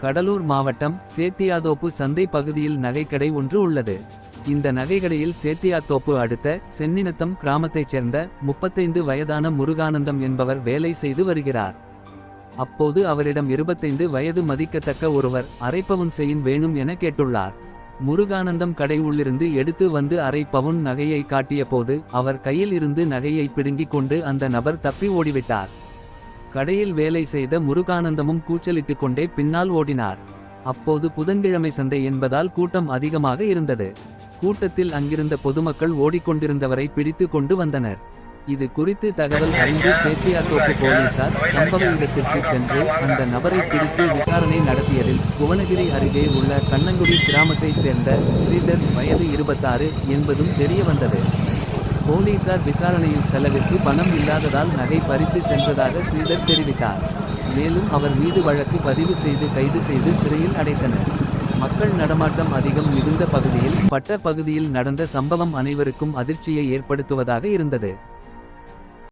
கடலூர் மாவட்டம் சேத்தியாதோப்பு சந்தை பகுதியில் நகைக்கடை ஒன்று உள்ளது. இந்த நகைக்கடையில் சேத்தியாத்தோப்பு அடுத்த சென்னினத்தம் கிராமத்தைச் சேர்ந்த முப்பத்தைந்து வயதான முருகானந்தம் என்பவர் வேலை செய்து வருகிறார். அப்போது அவரிடம் இருபத்தைந்து வயது மதிக்கத்தக்க ஒருவர் அரைப்பவுன் செய்யின் செயின் வேணும் என கேட்டுள்ளார். முருகானந்தம் கடை உள்ளிருந்து எடுத்து வந்து அரை பவுன் நகையை காட்டிய போது அவர் கையில் இருந்து நகையை பிடுங்கிக் கொண்டு அந்த நபர் தப்பி ஓடிவிட்டார். கடையில் வேலை செய்த முருகானந்தமும் கூச்சலிட்டுக் கொண்டே பின்னால் ஓடினார். அப்போது புதன்கிழமை சந்தை என்பதால் கூட்டம் அதிகமாக இருந்தது. கூட்டத்தில் அங்கிருந்த பொதுமக்கள் ஓடிக்கொண்டிருந்தவரை பிடித்து கொண்டு வந்தனர். இது குறித்து தகவல் அறிந்து சேத்தியாத்தோப்பு போலீசார் சம்பவ இடத்திற்கு சென்று அந்த நபரை பிடித்து விசாரணை நடத்தியதில் புவனகிரி அருகே உள்ள கண்ணங்குடி கிராமத்தைச் சேர்ந்த ஸ்ரீதர் வயது இருபத்தாறு என்பதும் தெரியவந்தது. போலீசார் விசாரணையில் செலவிற்கு பணம் இல்லாததால் நகை பறித்து சென்றதாக ஸ்ரீதர் தெரிவித்தார். மேலும் அவர் மீது வழக்கு பதிவு செய்து கைது செய்து சிறையில் அடைத்தனர். மக்கள் நடமாட்டம் அதிகம் மிகுந்த பகுதியில் பட்ட பகுதியில் நடந்த சம்பவம் அனைவருக்கும் அதிர்ச்சியை ஏற்படுத்துவதாக இருந்தது.